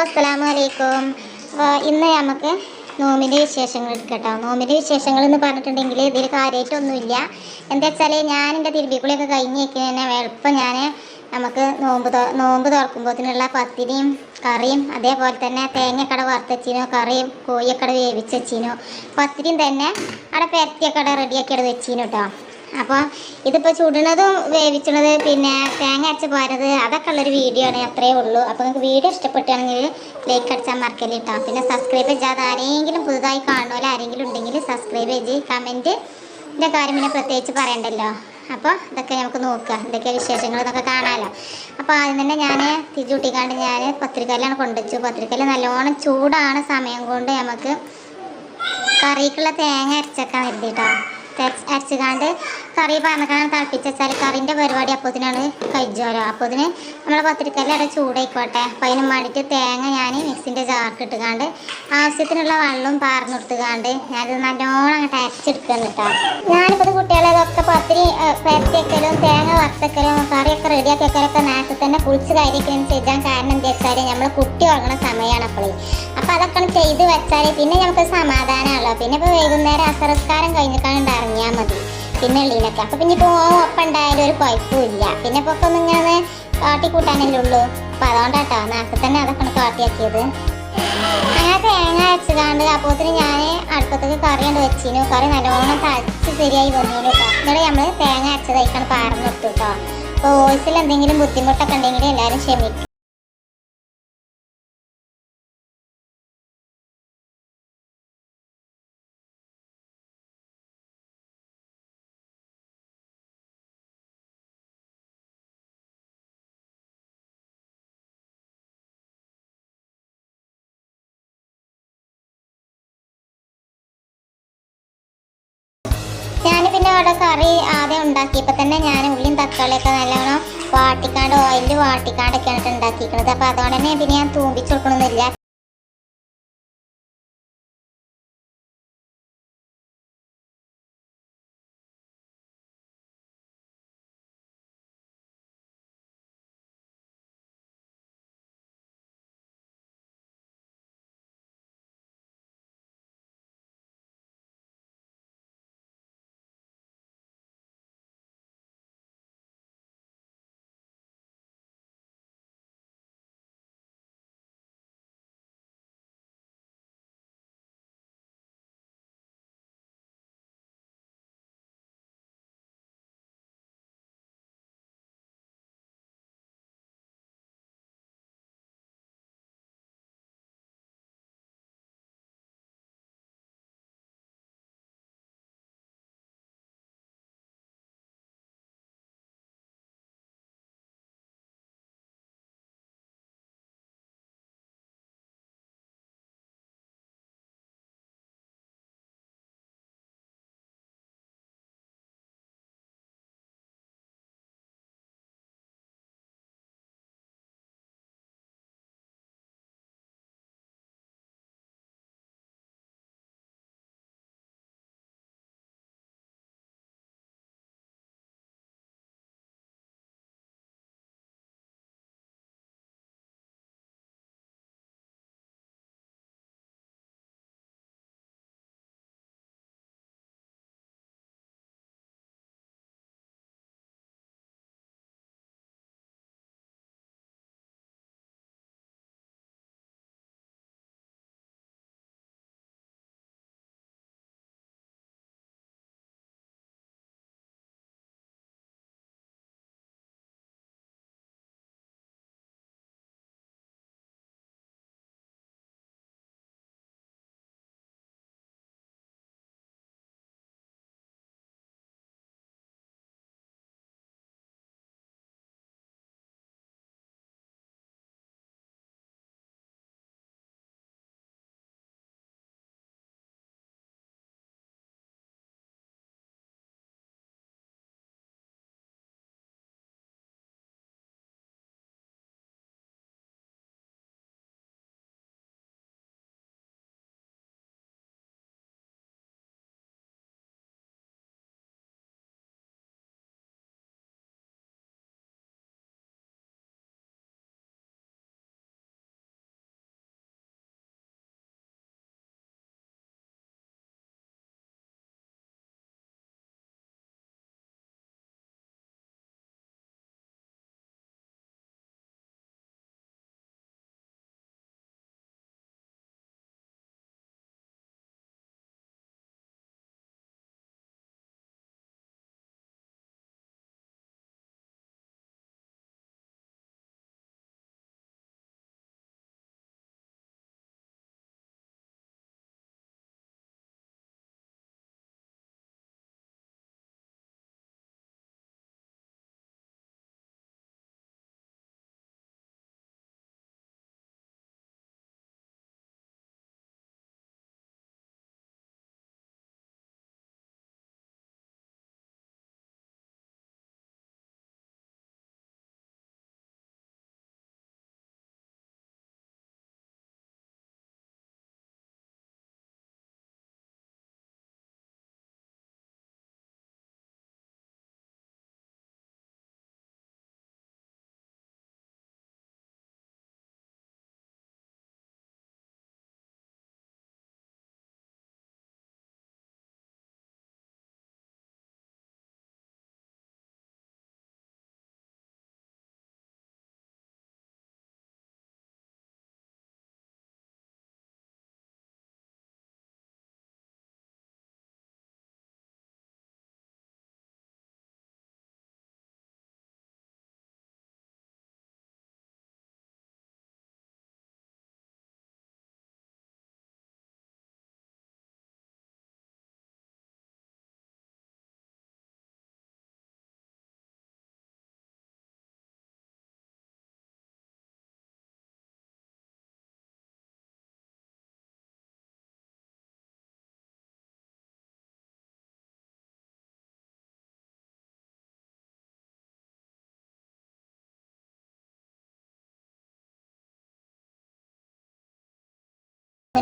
അസ്സലാമു അലൈക്കും ഇന്ന് നമുക്ക് നോമിന്റെ വിശേഷങ്ങൾ എടുക്കട്ടോ. നോമിന്റെ വിശേഷങ്ങൾ എന്ന് പറഞ്ഞിട്ടുണ്ടെങ്കിൽ ഇതിൽ കാര്യമായിട്ടൊന്നുമില്ല. എന്താ വെച്ചാൽ ഞാൻ എന്റെ തിരുവിക്കുളിയൊക്കെ കഴിഞ്ഞ് വെക്കുന്നതന്നെ എളുപ്പം ഞാൻ നമുക്ക് നോമ്പ് നോമ്പ് തുറക്കുമ്പോഴത്തിനുള്ള പത്തിരിയും കറിയും അതേപോലെ തന്നെ തേങ്ങക്കട വറുത്തച്ചിനോ കറിയും കോഴിയക്കട വേവിച്ചച്ചിനോ പത്തിരിയും തന്നെ അവിടെ പെരത്തിയക്കട റെഡിയാക്കി അവിടെ വെച്ചിനു കേട്ടോ അപ്പോൾ ഇതിപ്പോൾ ചുടണതും വേവിച്ചണത് പിന്നെ തേങ്ങ അരച്ച് പോയത് അതൊക്കെ ഉള്ളൊരു വീഡിയോ ആണ്. അത്രയേ ഉള്ളൂ. അപ്പോൾ നിങ്ങൾക്ക് വീഡിയോ ഇഷ്ടപ്പെട്ടാണെങ്കിൽ ലൈക്ക് അടിച്ചാൽ മറക്കല്ലേ കേട്ടോ പിന്നെ സബ്സ്ക്രൈബ് ചെയ്യാതെ ആരെങ്കിലും പുതുതായി കാണുമല്ലോ ആരെങ്കിലും ഉണ്ടെങ്കിൽ സബ്സ്ക്രൈബ് ചെയ്ത് കമന്റ് ഇതിന്റെ കാര്യം പിന്നെ പ്രത്യേകിച്ച് പറയണ്ടല്ലോ. അപ്പോൾ ഇതൊക്കെ നമുക്ക് നോക്കുക. ഇതൊക്കെ വിശേഷങ്ങൾ ഇതൊക്കെ കാണാമല്ലോ അപ്പോൾ ആദ്യം തന്നെ ഞാൻ തിരിച്ചുട്ടിക്കാണ്ട് ഞാൻ പത്രികല്ലാണ് കൊണ്ടുവച്ചു. പത്രികല്ല് നല്ലോണം ചൂടാണ് സമയം കൊണ്ട് നമുക്ക് കറിക്കുള്ള തേങ്ങ അരച്ചൊക്കെ വരുത്തിട്ടോ അരച്ചുകാണ്ട് കറി പറഞ്ഞാൽ തിളപ്പിച്ച് വെച്ചാൽ കറിന്റെ പരിപാടി അപ്പോത്തിനാണ് അപ്പോൾ അപ്പോത്തിന് നമ്മളെ പത്തിരിക്കല്ല അവിടെ ചൂടായിക്കോട്ടെ. അപ്പം അതിന് വേണ്ടിയിട്ട് തേങ്ങ ഞാൻ മിക്സിന്റെ ജാർക്ക് ഇട്ടുകാണ്ട് ആവശ്യത്തിനുള്ള വെള്ളവും പാർന്നെടുത്തുകാണ്ട് ഞാനത് നല്ലോണം അങ്ങോട്ട് അരച്ചെടുക്കാൻ കേട്ടോ. ഞാനിപ്പോൾ കുട്ടികളെ ഇതൊക്കെ പത്തിരി പരത്തിയൊക്കലും തേങ്ങ വറുത്തക്കലും കറിയൊക്കെ റെഡിയാക്കി നേരത്തെ തന്നെ കുളിച്ച് കാര്യമൊക്കെ ചെയ്യാൻ കാരണം എന്താ വെച്ചാൽ നമ്മൾ കുട്ടി ഉറങ്ങുന്ന സമയമാണ് അപ്പോൾ അപ്പോൾ അതൊക്കെ ചെയ്ത് വെച്ചാൽ പിന്നെ നമുക്ക് സമാധാനമാണല്ലോ പിന്നെ ഇപ്പോൾ വൈകുന്നേരം അസരസ്കാരം കഴിഞ്ഞിട്ടാണ് ഇറങ്ങിയാൽ മതി. പിന്നെ ഉള്ളിലൊക്കെ അപ്പൊ പിന്നെ ഇപ്പോൾ ഒപ്പം ഉണ്ടായാലും ഒരു കുഴപ്പമില്ല പിന്നെ ഇപ്പോൾ ഒക്കെ കാട്ടി കൂട്ടാനല്ലേ ഉള്ളൂ. അപ്പോൾ അതുകൊണ്ടാട്ടോ നേരത്തെ തന്നെ അതൊക്കെ കാട്ടിയാക്കിയത്. അങ്ങനെ തേങ്ങ അരച്ചുകാണ്ട് അപ്പോത്തിന് ഞാൻ അടുപ്പത്തേക്ക് കറി കൊണ്ട് വെച്ചിനു. കറി നല്ലോണം തഴച്ച് ശരിയായി കേട്ടോ എന്നിട്ട് നമ്മൾ തേങ്ങ അരച്ചതായിക്കാണ് പാർന്നു കൊടുത്തു കേട്ടോ അപ്പോൾ വോയിസിൽ എന്തെങ്കിലും ബുദ്ധിമുട്ടൊക്കെ ഉണ്ടെങ്കിൽ എല്ലാവരും ക്ഷമിക്കും. അവിടെ കറി ആദ്യം ഉണ്ടാക്കിയപ്പോൾ തന്നെ ഞാൻ ഉള്ളിയും തക്കാളിയൊക്കെ നല്ലോണം വാട്ടിക്കാണ്ട് ഓയിലിൽ വാട്ടിക്കാണ്ടൊക്കെയാണ് ഉണ്ടാക്കിയിരിക്കുന്നത് അപ്പോൾ അതുകൊണ്ട് തന്നെ പിന്നെ ഞാൻ തൂമ്പിച്ച് കൊടുക്കണമെന്നില്ല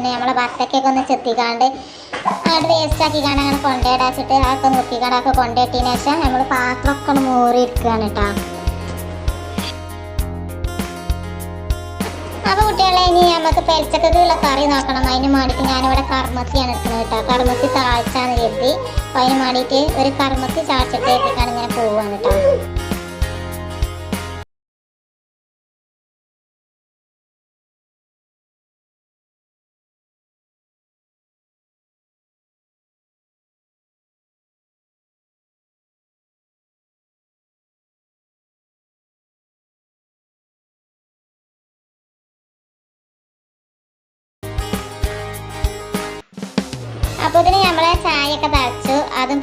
തന്നെ നമ്മളെ ഭർത്തക്കൊക്കെ ഒന്ന് ചെത്തിക്കാണ്ട് അവിടെ വേസ്റ്റ് കാണാൻ അങ്ങനെ കൊണ്ടേടാച്ചിട്ട് അതൊക്കെ നോക്കിക്കാണ്ട് അതൊക്കെ കൊണ്ടേട്ടതിന് ശേഷം നമ്മൾ പാത്രമൊക്കെ മൂറി എടുക്കുകയാണ് കേട്ടോ അപ്പൊ കുട്ടികളെ ഇനി നമുക്ക് പെൽച്ചക്കുള്ള കറി നോക്കണം. അതിന് വേണ്ടിയിട്ട് ഞാനിവിടെ കർമ്മത്തിയാണ് എടുക്കുന്നത് കേട്ടോ കർമ്മത്തി താഴ്ചാന്ന് കരുതി. അപ്പൊ അതിന് വേണ്ടിയിട്ട് ഒരു കർമ്മത്തി ചാഴ്ചട്ടേക്കാണ് ഇങ്ങനെ പോവാണ് കേട്ടോ അപ്പോൾ ഇതിന് നമ്മളെ ചായയൊക്കെ തളച്ചു അതും